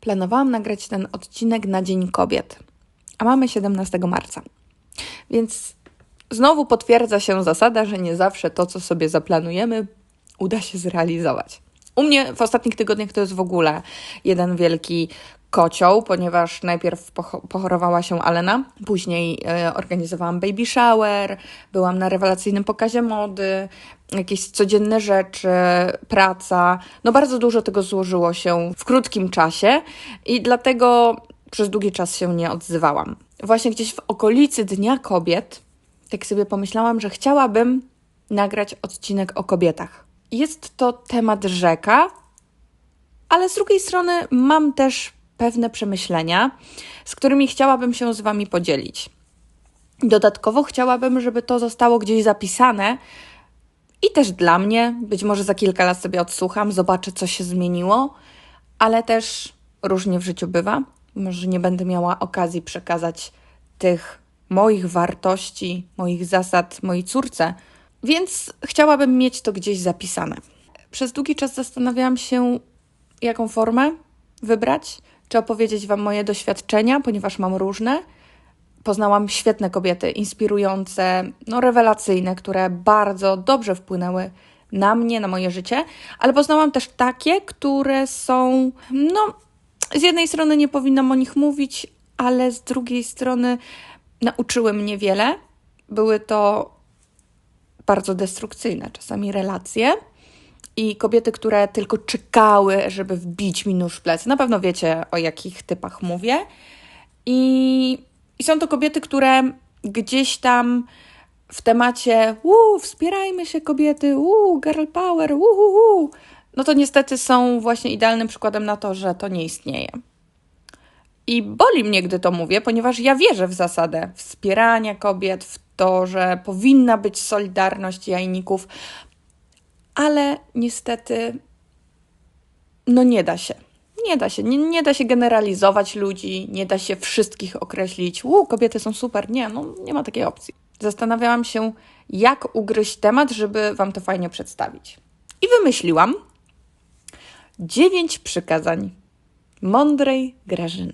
planowałam nagrać ten odcinek na Dzień Kobiet, a mamy 17 marca. Więc znowu potwierdza się zasada, że nie zawsze to, co sobie zaplanujemy, uda się zrealizować. U mnie w ostatnich tygodniach to jest w ogóle jeden wielki kocioł, ponieważ najpierw pochorowała się Alena, później e, organizowałam baby shower, byłam na rewelacyjnym pokazie mody, jakieś codzienne rzeczy, praca. No bardzo dużo tego złożyło się w krótkim czasie i dlatego przez długi czas się nie odzywałam. Właśnie gdzieś w okolicy Dnia Kobiet, tak sobie pomyślałam, że chciałabym nagrać odcinek o kobietach. Jest to temat rzeka, ale z drugiej strony mam też pewne przemyślenia, z którymi chciałabym się z Wami podzielić. Dodatkowo chciałabym, żeby to zostało gdzieś zapisane i też dla mnie. Być może za kilka lat sobie odsłucham, zobaczę, co się zmieniło, ale też różnie w życiu bywa. Może nie będę miała okazji przekazać tych moich wartości, moich zasad mojej córce, więc chciałabym mieć to gdzieś zapisane. Przez długi czas zastanawiałam się, jaką formę wybrać, czy opowiedzieć Wam moje doświadczenia, ponieważ mam różne. Poznałam świetne kobiety, inspirujące, no rewelacyjne, które bardzo dobrze wpłynęły na mnie, na moje życie, ale poznałam też takie, które są, no, z jednej strony nie powinnam o nich mówić, ale z drugiej strony nauczyły mnie wiele. Były to bardzo destrukcyjne czasami relacje i kobiety, które tylko czekały, żeby wbić mi nóż w plecy. Na pewno wiecie, o jakich typach mówię. I, i są to kobiety, które gdzieś tam w temacie uuu, wspierajmy się kobiety, uuu, girl power, uuu, no to niestety są właśnie idealnym przykładem na to, że to nie istnieje. I boli mnie, gdy to mówię, ponieważ ja wierzę w zasadę wspierania kobiet, w to, że powinna być solidarność jajników, ale niestety, no nie da się. Nie da się, nie, nie da się generalizować ludzi, nie da się wszystkich określić. Uu, kobiety są super. Nie, no nie ma takiej opcji. Zastanawiałam się, jak ugryźć temat, żeby Wam to fajnie przedstawić. I wymyśliłam dziewięć przykazań mądrej Grażyny.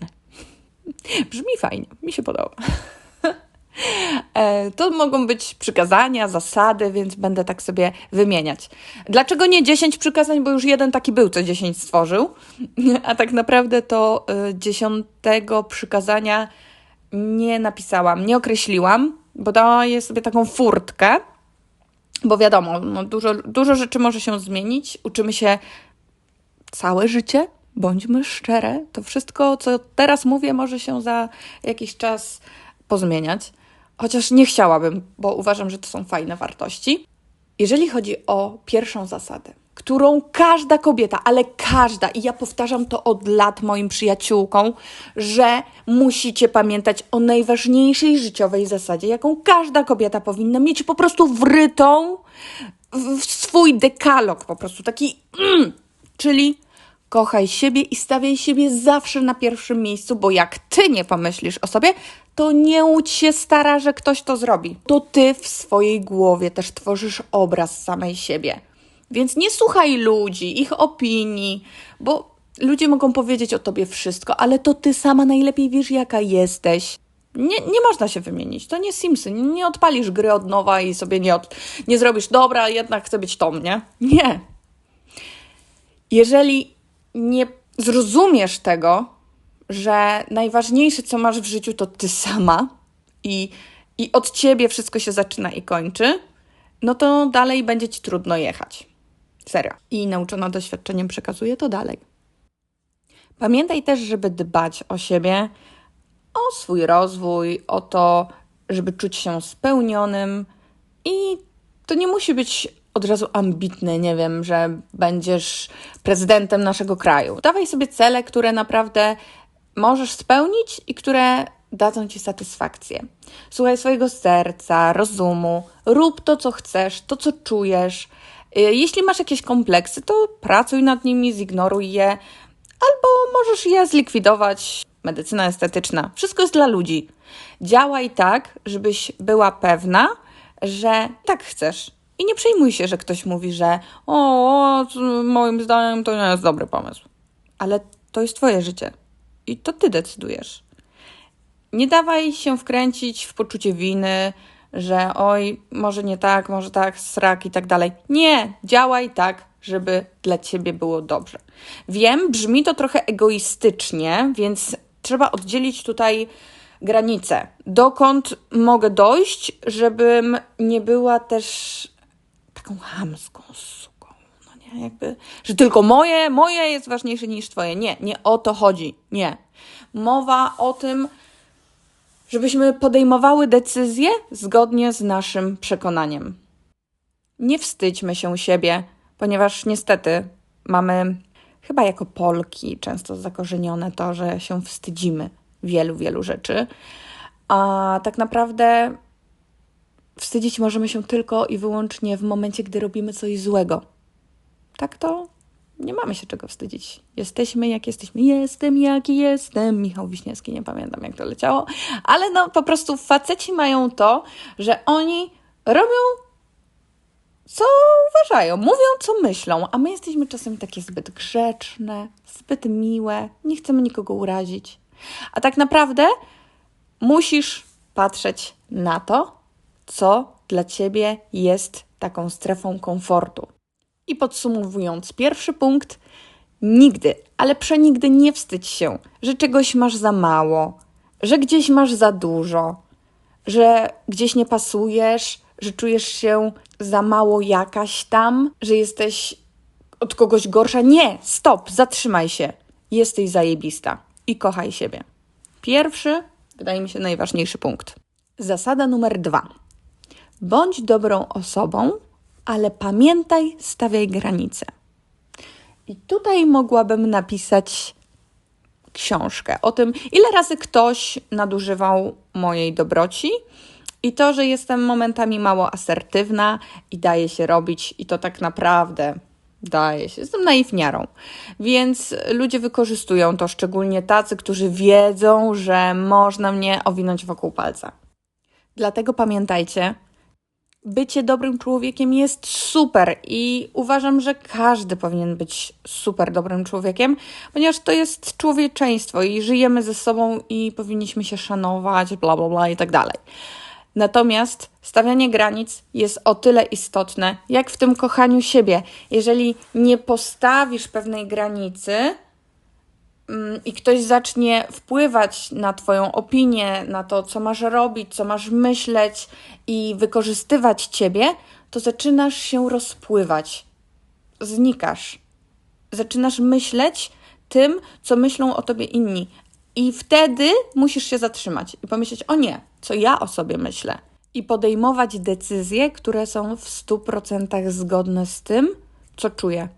Brzmi fajnie, mi się podoba. E, to mogą być przykazania, zasady, więc będę tak sobie wymieniać. Dlaczego nie 10 przykazań? Bo już jeden taki był, co 10 stworzył. A tak naprawdę to e, dziesiątego przykazania nie napisałam, nie określiłam, bo daję sobie taką furtkę, bo wiadomo, no dużo, dużo rzeczy może się zmienić. Uczymy się całe życie, bądźmy szczere. To wszystko, co teraz mówię, może się za jakiś czas pozmieniać chociaż nie chciałabym, bo uważam, że to są fajne wartości. Jeżeli chodzi o pierwszą zasadę, którą każda kobieta, ale każda, i ja powtarzam to od lat moim przyjaciółkom, że musicie pamiętać o najważniejszej życiowej zasadzie, jaką każda kobieta powinna mieć po prostu wrytą w swój dekalog, po prostu taki, mm, czyli kochaj siebie i stawiaj siebie zawsze na pierwszym miejscu, bo jak ty nie pomyślisz o sobie, to nie łudź się stara, że ktoś to zrobi. To ty w swojej głowie też tworzysz obraz samej siebie. Więc nie słuchaj ludzi, ich opinii, bo ludzie mogą powiedzieć o tobie wszystko, ale to ty sama najlepiej wiesz, jaka jesteś. Nie, nie można się wymienić. To nie Simsy. Nie odpalisz gry od nowa i sobie nie, od, nie zrobisz, dobra, jednak chcę być Tom, nie? Nie. Jeżeli nie zrozumiesz tego, że najważniejsze, co masz w życiu, to ty sama i, i od ciebie wszystko się zaczyna i kończy, no to dalej będzie ci trudno jechać. Serio. I nauczona doświadczeniem przekazuje to dalej. Pamiętaj też, żeby dbać o siebie, o swój rozwój, o to, żeby czuć się spełnionym. I to nie musi być od razu ambitny, nie wiem, że będziesz prezydentem naszego kraju. Dawaj sobie cele, które naprawdę możesz spełnić i które dadzą ci satysfakcję. Słuchaj swojego serca, rozumu, rób to, co chcesz, to, co czujesz. Y, jeśli masz jakieś kompleksy, to pracuj nad nimi, zignoruj je, albo możesz je zlikwidować. Medycyna estetyczna. Wszystko jest dla ludzi. Działaj tak, żebyś była pewna, że tak chcesz. I nie przejmuj się, że ktoś mówi, że o, moim zdaniem to nie jest dobry pomysł. Ale to jest Twoje życie i to Ty decydujesz. Nie dawaj się wkręcić w poczucie winy, że oj, może nie tak, może tak, srak i tak dalej. Nie, działaj tak, żeby dla ciebie było dobrze. Wiem, brzmi to trochę egoistycznie, więc trzeba oddzielić tutaj granice. Dokąd mogę dojść, żebym nie była też taką hamską jakby, że tylko moje, moje jest ważniejsze niż twoje. Nie, nie o to chodzi. Nie. Mowa o tym, żebyśmy podejmowały decyzje zgodnie z naszym przekonaniem. Nie wstydźmy się siebie, ponieważ niestety mamy, chyba jako Polki, często zakorzenione to, że się wstydzimy wielu, wielu rzeczy, a tak naprawdę wstydzić możemy się tylko i wyłącznie w momencie, gdy robimy coś złego. Tak to nie mamy się czego wstydzić. Jesteśmy jak jesteśmy. Jestem jaki jestem. Michał Wiśniewski, nie pamiętam jak to leciało, ale no po prostu faceci mają to, że oni robią co uważają, mówią co myślą, a my jesteśmy czasem takie zbyt grzeczne, zbyt miłe, nie chcemy nikogo urazić. A tak naprawdę musisz patrzeć na to, co dla ciebie jest taką strefą komfortu. I podsumowując, pierwszy punkt: nigdy, ale przenigdy nie wstydź się, że czegoś masz za mało, że gdzieś masz za dużo, że gdzieś nie pasujesz, że czujesz się za mało jakaś tam, że jesteś od kogoś gorsza. Nie, stop, zatrzymaj się. Jesteś zajebista i kochaj siebie. Pierwszy, wydaje mi się, najważniejszy punkt. Zasada numer dwa. Bądź dobrą osobą, ale pamiętaj, stawiaj granice. I tutaj mogłabym napisać książkę o tym, ile razy ktoś nadużywał mojej dobroci i to, że jestem momentami mało asertywna i daje się robić, i to tak naprawdę daje się. Jestem naiwniarą. Więc ludzie wykorzystują to, szczególnie tacy, którzy wiedzą, że można mnie owinąć wokół palca. Dlatego pamiętajcie, bycie dobrym człowiekiem jest super i uważam, że każdy powinien być super dobrym człowiekiem, ponieważ to jest człowieczeństwo i żyjemy ze sobą i powinniśmy się szanować, bla bla bla i tak dalej. Natomiast stawianie granic jest o tyle istotne, jak w tym kochaniu siebie. Jeżeli nie postawisz pewnej granicy, i ktoś zacznie wpływać na Twoją opinię, na to, co masz robić, co masz myśleć i wykorzystywać Ciebie, to zaczynasz się rozpływać, znikasz. Zaczynasz myśleć tym, co myślą o Tobie inni. I wtedy musisz się zatrzymać i pomyśleć: O nie, co ja o sobie myślę. I podejmować decyzje, które są w 100% zgodne z tym, co czuję.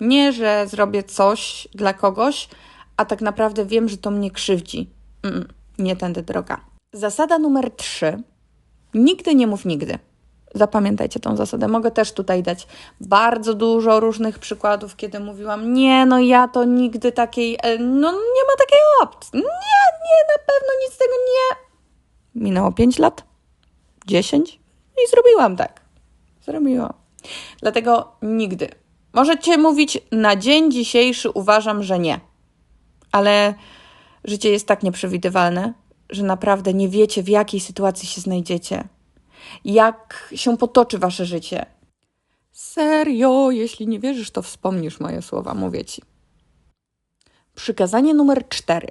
Nie, że zrobię coś dla kogoś, a tak naprawdę wiem, że to mnie krzywdzi. Mm, nie tędy droga. Zasada numer trzy. Nigdy nie mów nigdy. Zapamiętajcie tą zasadę. Mogę też tutaj dać bardzo dużo różnych przykładów, kiedy mówiłam, nie, no ja to nigdy takiej, e, no nie ma takiej opcji. Nie, nie, na pewno nic z tego nie. Minęło 5 lat, 10 i zrobiłam tak. Zrobiłam. Dlatego nigdy. Możecie mówić na dzień dzisiejszy uważam, że nie ale życie jest tak nieprzewidywalne, że naprawdę nie wiecie, w jakiej sytuacji się znajdziecie, jak się potoczy wasze życie. Serio, jeśli nie wierzysz, to wspomnisz moje słowa, mówię ci. Przykazanie numer cztery.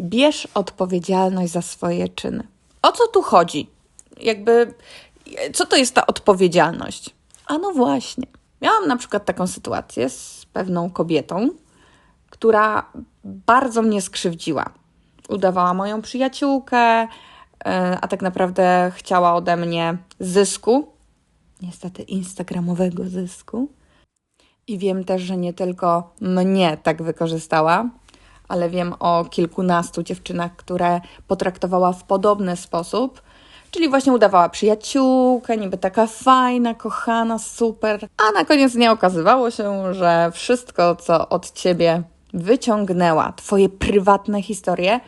Bierz odpowiedzialność za swoje czyny. O co tu chodzi? Jakby, co to jest ta odpowiedzialność? A no właśnie. Miałam na przykład taką sytuację z pewną kobietą, która bardzo mnie skrzywdziła. Udawała moją przyjaciółkę, e, a tak naprawdę chciała ode mnie zysku, niestety instagramowego zysku. I wiem też, że nie tylko mnie tak wykorzystała, ale wiem o kilkunastu dziewczynach, które potraktowała w podobny sposób. Czyli właśnie udawała przyjaciółkę, niby taka fajna, kochana, super. A na koniec dnia okazywało się, że wszystko, co od ciebie wyciągnęła Twoje prywatne historie,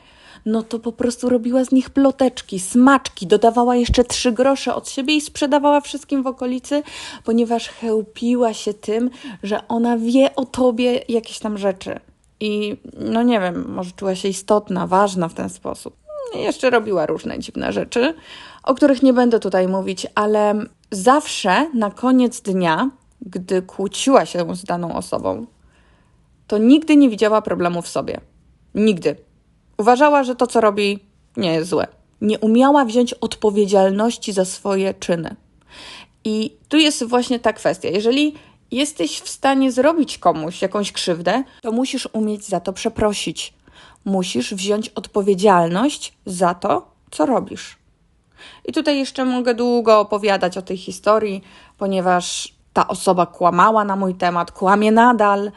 no to po prostu robiła z nich ploteczki, smaczki, dodawała jeszcze trzy grosze od siebie i sprzedawała wszystkim w okolicy, ponieważ chełpiła się tym, że ona wie o tobie jakieś tam rzeczy. i no nie wiem, może czuła się istotna, ważna w ten sposób. Jeszcze robiła różne dziwne rzeczy, o których nie będę tutaj mówić, ale zawsze na koniec dnia, gdy kłóciła się z daną osobą, to nigdy nie widziała problemu w sobie. Nigdy. Uważała, że to, co robi, nie jest złe. Nie umiała wziąć odpowiedzialności za swoje czyny. I tu jest właśnie ta kwestia. Jeżeli jesteś w stanie zrobić komuś jakąś krzywdę, to musisz umieć za to przeprosić. Musisz wziąć odpowiedzialność za to, co robisz. I tutaj jeszcze mogę długo opowiadać o tej historii, ponieważ ta osoba kłamała na mój temat, kłamie nadal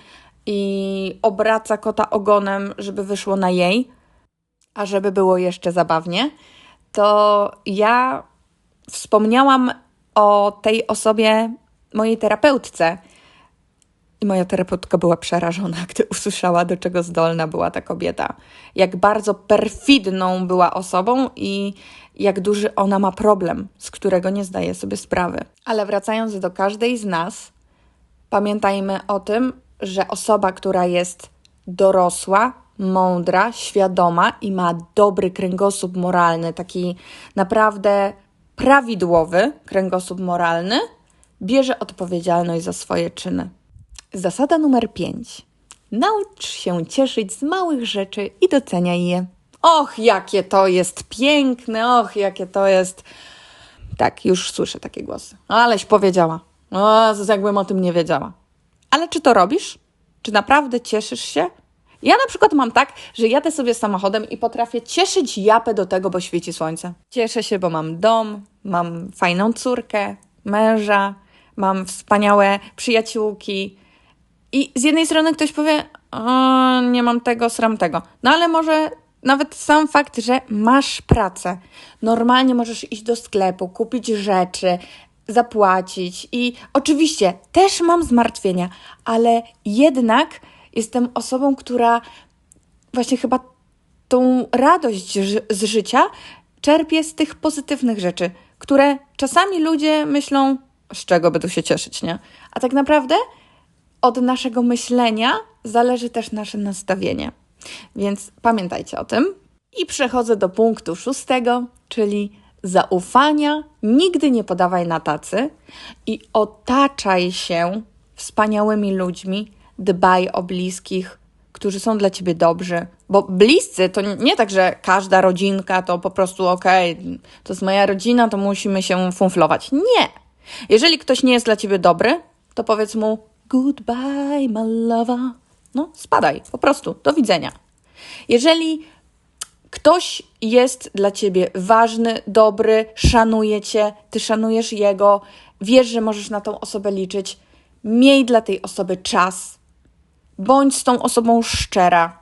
i obraca kota ogonem, żeby wyszło na jej. A żeby było jeszcze zabawnie, to ja wspomniałam o tej osobie mojej terapeutce. I moja terapeutka była przerażona, gdy usłyszała, do czego zdolna była ta kobieta. Jak bardzo perfidną była osobą i jak duży ona ma problem, z którego nie zdaje sobie sprawy. Ale wracając do każdej z nas, pamiętajmy o tym, że osoba, która jest dorosła, mądra, świadoma i ma dobry kręgosłup moralny, taki naprawdę prawidłowy kręgosłup moralny, bierze odpowiedzialność za swoje czyny. Zasada numer 5. Naucz się cieszyć z małych rzeczy i doceniaj je. Och, jakie to jest piękne, och, jakie to jest. Tak, już słyszę takie głosy. Aleś powiedziała. O, jakbym o tym nie wiedziała. Ale czy to robisz? Czy naprawdę cieszysz się? Ja na przykład mam tak, że jadę sobie samochodem i potrafię cieszyć japę do tego, bo świeci słońce. Cieszę się, bo mam dom, mam fajną córkę, męża, mam wspaniałe przyjaciółki. I z jednej strony ktoś powie, o, nie mam tego, sram tego. No ale może nawet sam fakt, że masz pracę, normalnie możesz iść do sklepu, kupić rzeczy, zapłacić i oczywiście też mam zmartwienia, ale jednak jestem osobą, która właśnie chyba tą radość z życia czerpie z tych pozytywnych rzeczy, które czasami ludzie myślą, z czego by tu się cieszyć, nie? A tak naprawdę od naszego myślenia zależy też nasze nastawienie. Więc pamiętajcie o tym. I przechodzę do punktu szóstego, czyli zaufania. Nigdy nie podawaj na tacy i otaczaj się wspaniałymi ludźmi, dbaj o bliskich, którzy są dla ciebie dobrzy. Bo bliscy to nie tak, że każda rodzinka to po prostu okej, okay, to jest moja rodzina, to musimy się funflować. Nie. Jeżeli ktoś nie jest dla ciebie dobry, to powiedz mu goodbye, my lover. No, spadaj, po prostu, do widzenia. Jeżeli ktoś jest dla ciebie ważny, dobry, szanuje cię, ty szanujesz jego, wiesz, że możesz na tą osobę liczyć, miej dla tej osoby czas, bądź z tą osobą szczera,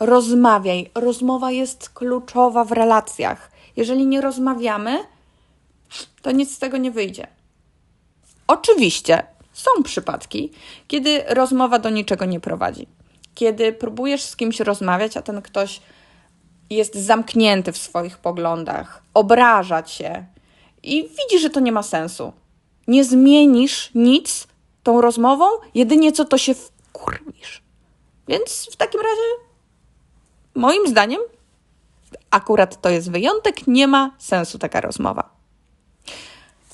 rozmawiaj. Rozmowa jest kluczowa w relacjach. Jeżeli nie rozmawiamy, to nic z tego nie wyjdzie. Oczywiście są przypadki, kiedy rozmowa do niczego nie prowadzi. Kiedy próbujesz z kimś rozmawiać, a ten ktoś jest zamknięty w swoich poglądach, obraża cię i widzi, że to nie ma sensu. Nie zmienisz nic tą rozmową, jedynie co to się wkurwisz. Więc w takim razie, moim zdaniem, akurat to jest wyjątek, nie ma sensu taka rozmowa.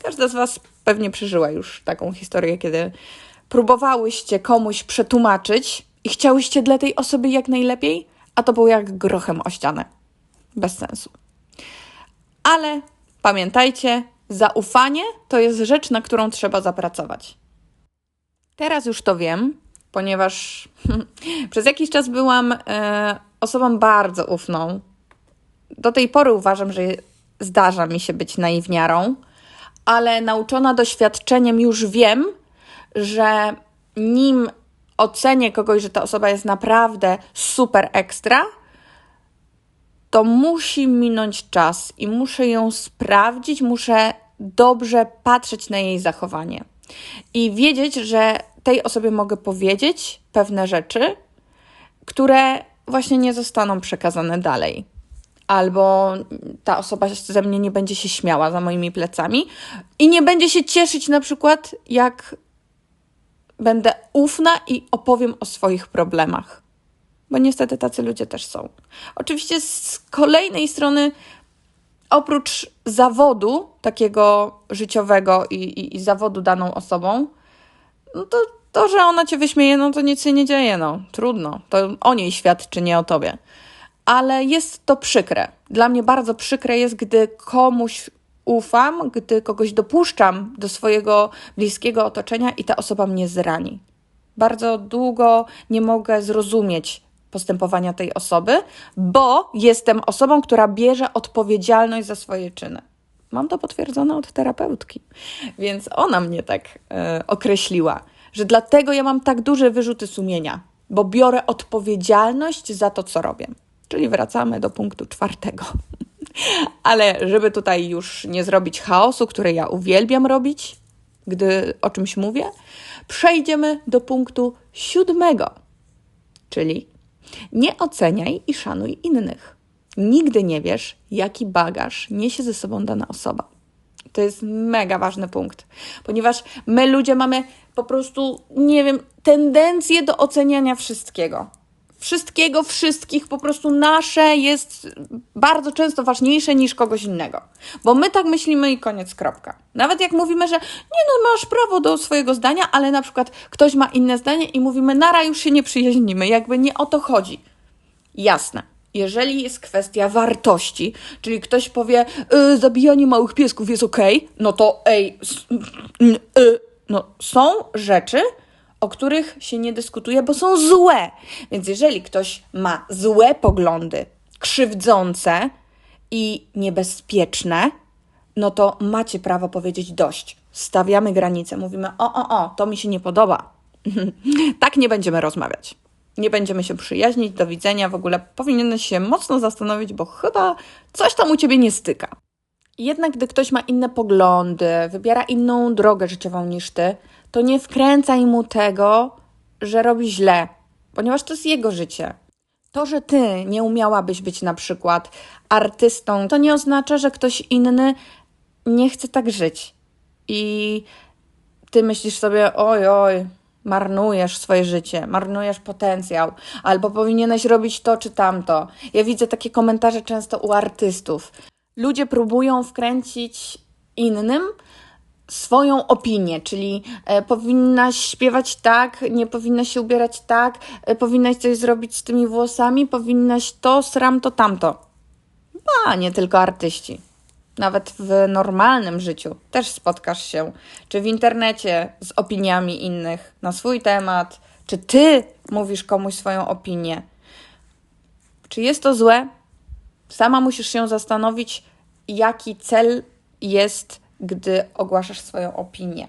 Każda z Was pewnie przeżyła już taką historię, kiedy próbowałyście komuś przetłumaczyć i chciałyście dla tej osoby jak najlepiej, a to było jak grochem o ścianę. Bez sensu. Ale pamiętajcie, zaufanie to jest rzecz, na którą trzeba zapracować. Teraz już to wiem, ponieważ przez jakiś czas byłam e, osobą bardzo ufną. Do tej pory uważam, że zdarza mi się być naiwniarą, ale nauczona doświadczeniem już wiem, że nim ocenię kogoś, że ta osoba jest naprawdę super ekstra, to musi minąć czas i muszę ją sprawdzić, muszę dobrze patrzeć na jej zachowanie i wiedzieć, że tej osobie mogę powiedzieć pewne rzeczy, które właśnie nie zostaną przekazane dalej. Albo ta osoba ze mnie nie będzie się śmiała za moimi plecami i nie będzie się cieszyć, na przykład, jak będę ufna i opowiem o swoich problemach. bo niestety tacy ludzie też są. Oczywiście z kolejnej strony, oprócz zawodu takiego życiowego i, i, i zawodu daną osobą, no to to, że ona cię wyśmieje, no to nic się nie dzieje, no trudno. To o niej świadczy, nie o tobie. Ale jest to przykre. Dla mnie bardzo przykre jest, gdy komuś ufam, gdy kogoś dopuszczam do swojego bliskiego otoczenia i ta osoba mnie zrani. Bardzo długo nie mogę zrozumieć postępowania tej osoby, bo jestem osobą, która bierze odpowiedzialność za swoje czyny. Mam to potwierdzone od terapeutki, więc ona mnie tak e, określiła, że dlatego ja mam tak duże wyrzuty sumienia, bo biorę odpowiedzialność za to, co robię. Czyli wracamy do punktu czwartego. Ale żeby tutaj już nie zrobić chaosu, który ja uwielbiam robić, gdy o czymś mówię, przejdziemy do punktu siódmego, czyli nie oceniaj i szanuj innych. Nigdy nie wiesz, jaki bagaż niesie ze sobą dana osoba. To jest mega ważny punkt, ponieważ my ludzie mamy po prostu, nie wiem, tendencję do oceniania wszystkiego wszystkiego, wszystkich, po prostu nasze jest bardzo często ważniejsze niż kogoś innego. Bo my tak myślimy i koniec, kropka. Nawet jak mówimy, że nie no, masz prawo do swojego zdania, ale na przykład ktoś ma inne zdanie i mówimy, nara, już się nie przyjaźnimy, jakby nie o to chodzi. Jasne. Jeżeli jest kwestia wartości, czyli ktoś powie, y, zabijanie małych piesków jest ok, no to ej, y, no są rzeczy, o których się nie dyskutuje, bo są złe. Więc jeżeli ktoś ma złe poglądy, krzywdzące i niebezpieczne, no to macie prawo powiedzieć dość. Stawiamy granice, mówimy: O, o, o, to mi się nie podoba. tak nie będziemy rozmawiać. Nie będziemy się przyjaźnić, do widzenia. W ogóle powinieneś się mocno zastanowić, bo chyba coś tam u ciebie nie styka. Jednak, gdy ktoś ma inne poglądy, wybiera inną drogę życiową niż ty, to nie wkręcaj mu tego, że robi źle, ponieważ to jest jego życie. To, że ty nie umiałabyś być na przykład artystą, to nie oznacza, że ktoś inny nie chce tak żyć. I ty myślisz sobie, oj, oj, marnujesz swoje życie, marnujesz potencjał, albo powinieneś robić to czy tamto. Ja widzę takie komentarze często u artystów. Ludzie próbują wkręcić innym, swoją opinię, czyli e, powinnaś śpiewać tak, nie powinnaś się ubierać tak, e, powinnaś coś zrobić z tymi włosami, powinnaś to, sram to, tamto. A nie tylko artyści. Nawet w normalnym życiu też spotkasz się, czy w internecie z opiniami innych na swój temat, czy ty mówisz komuś swoją opinię. Czy jest to złe? Sama musisz się zastanowić, jaki cel jest gdy ogłaszasz swoją opinię.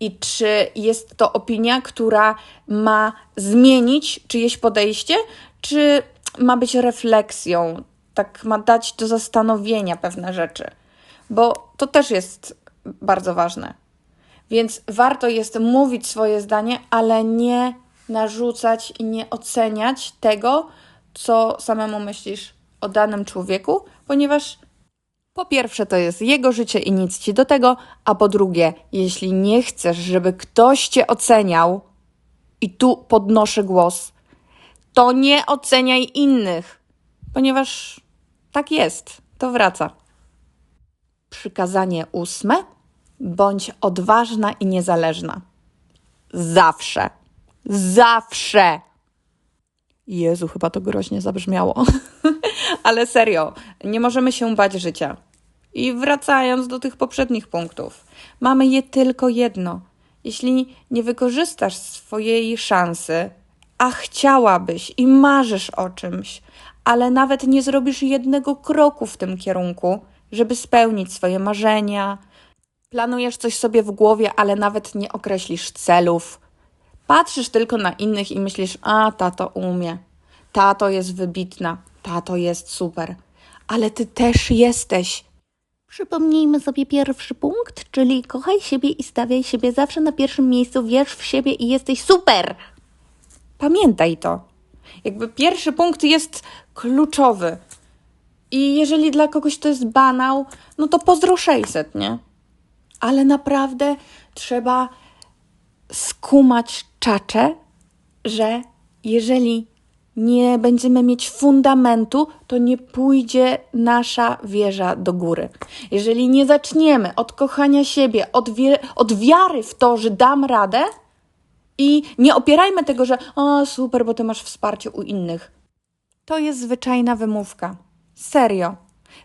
I czy jest to opinia, która ma zmienić czyjeś podejście, czy ma być refleksją, tak ma dać do zastanowienia pewne rzeczy, bo to też jest bardzo ważne. Więc warto jest mówić swoje zdanie, ale nie narzucać i nie oceniać tego, co samemu myślisz o danym człowieku, ponieważ po pierwsze, to jest jego życie i nic ci do tego, a po drugie, jeśli nie chcesz, żeby ktoś cię oceniał, i tu podnoszę głos, to nie oceniaj innych, ponieważ tak jest, to wraca. Przykazanie ósme: bądź odważna i niezależna. Zawsze, zawsze. Jezu, chyba to groźnie zabrzmiało. Ale serio, nie możemy się bać życia. I wracając do tych poprzednich punktów, mamy je tylko jedno. Jeśli nie wykorzystasz swojej szansy, a chciałabyś i marzysz o czymś, ale nawet nie zrobisz jednego kroku w tym kierunku, żeby spełnić swoje marzenia, planujesz coś sobie w głowie, ale nawet nie określisz celów, patrzysz tylko na innych i myślisz: A, tato umie, tato jest wybitna, tato jest super, ale ty też jesteś. Przypomnijmy sobie pierwszy punkt, czyli kochaj siebie i stawiaj siebie zawsze na pierwszym miejscu, wierz w siebie i jesteś super. Pamiętaj to. Jakby pierwszy punkt jest kluczowy. I jeżeli dla kogoś to jest banał, no to pozdro 600, nie? Ale naprawdę trzeba skumać czacze, że jeżeli nie będziemy mieć fundamentu, to nie pójdzie nasza wieża do góry. Jeżeli nie zaczniemy od kochania siebie, od, wie- od wiary w to, że dam radę, i nie opierajmy tego, że o super, bo ty masz wsparcie u innych. To jest zwyczajna wymówka. Serio.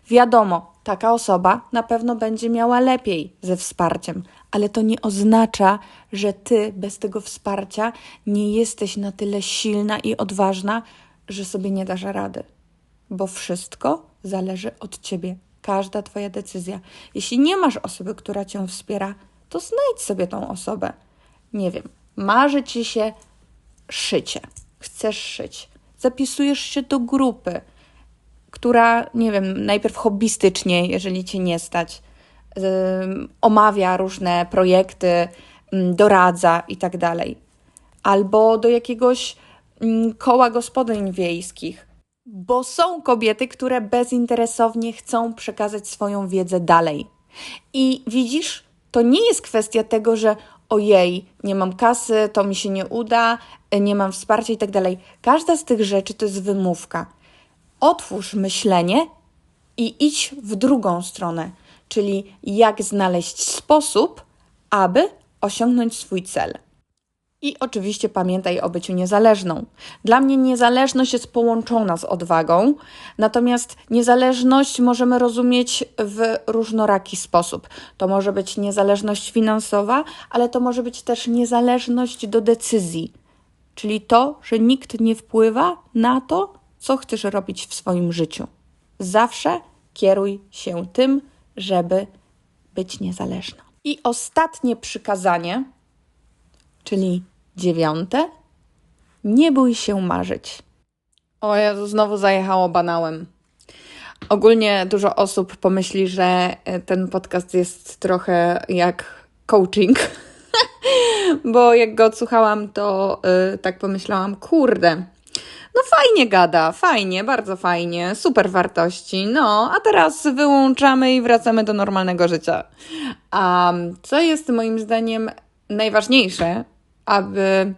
Wiadomo, taka osoba na pewno będzie miała lepiej ze wsparciem, ale to nie oznacza, że ty bez tego wsparcia nie jesteś na tyle silna i odważna, że sobie nie dasz rady. Bo wszystko zależy od ciebie. Każda twoja decyzja. Jeśli nie masz osoby, która cię wspiera, to znajdź sobie tą osobę. Nie wiem, marzy ci się szycie. Chcesz szyć. Zapisujesz się do grupy, która, nie wiem, najpierw hobbystycznie, jeżeli cię nie stać, omawia różne projekty, doradza i tak. Albo do jakiegoś koła gospodyń wiejskich. Bo są kobiety, które bezinteresownie chcą przekazać swoją wiedzę dalej. I widzisz, to nie jest kwestia tego, że ojej, nie mam kasy, to mi się nie uda, nie mam wsparcia i tak. Każda z tych rzeczy to jest wymówka. Otwórz myślenie i idź w drugą stronę, czyli jak znaleźć sposób, aby osiągnąć swój cel. I oczywiście pamiętaj o byciu niezależną. Dla mnie niezależność jest połączona z odwagą, natomiast niezależność możemy rozumieć w różnoraki sposób. To może być niezależność finansowa, ale to może być też niezależność do decyzji, czyli to, że nikt nie wpływa na to, co chcesz robić w swoim życiu. Zawsze kieruj się tym, żeby być niezależna. I ostatnie przykazanie czyli dziewiąte, nie bój się marzyć. O Jezu, znowu zajechało banałem. Ogólnie dużo osób pomyśli, że e, ten podcast jest trochę jak coaching, bo jak go odsłuchałam, to y, tak pomyślałam, kurde, no fajnie gada, fajnie, bardzo fajnie, super wartości. No, a teraz wyłączamy i wracamy do normalnego życia. A co jest moim zdaniem najważniejsze, aby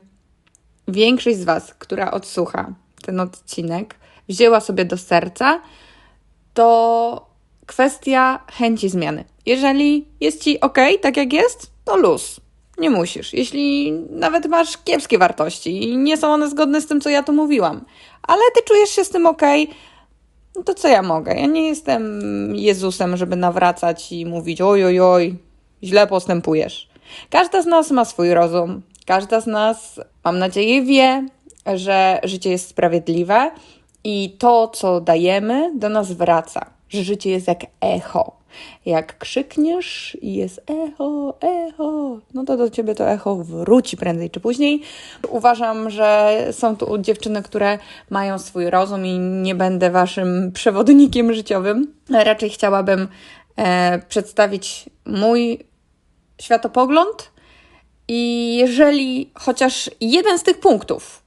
większość z Was, która odsłucha ten odcinek, wzięła sobie do serca, to kwestia chęci zmiany. Jeżeli jest Ci ok, tak jak jest, to luz. Nie musisz. Jeśli nawet masz kiepskie wartości i nie są one zgodne z tym, co ja tu mówiłam, ale Ty czujesz się z tym ok, no to co ja mogę? Ja nie jestem Jezusem, żeby nawracać i mówić oj, oj, oj, źle postępujesz. Każda z nas ma swój rozum. Każda z nas, mam nadzieję, wie, że życie jest sprawiedliwe i to, co dajemy, do nas wraca. Że życie jest jak echo. Jak krzykniesz i jest echo, echo, no to do ciebie to echo wróci prędzej czy później. Uważam, że są tu dziewczyny, które mają swój rozum i nie będę waszym przewodnikiem życiowym. Raczej chciałabym e, przedstawić mój światopogląd. I jeżeli chociaż jeden z tych punktów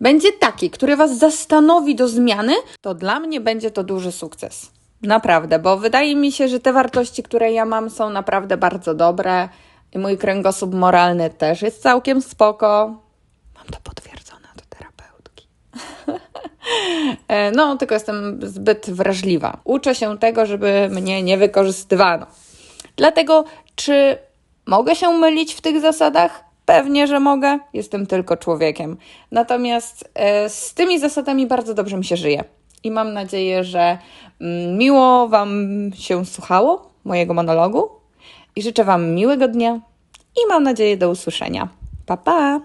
będzie taki, który Was zastanowi do zmiany, to dla mnie będzie to duży sukces. Naprawdę, bo wydaje mi się, że te wartości, które ja mam, są naprawdę bardzo dobre. I mój kręgosłup moralny też jest całkiem spoko. Mam to potwierdzone od terapeutki. E, no, tylko jestem zbyt wrażliwa. Uczę się tego, żeby mnie nie wykorzystywano. Dlatego, czy mogę się mylić w tych zasadach? Pewnie, że mogę. Jestem tylko człowiekiem. Natomiast e, z tymi zasadami bardzo dobrze mi się żyje. I mam nadzieję, że mm, miło Wam się słuchało mojego monologu. I życzę Wam miłego dnia. I mam nadzieję do usłyszenia. Pa, pa!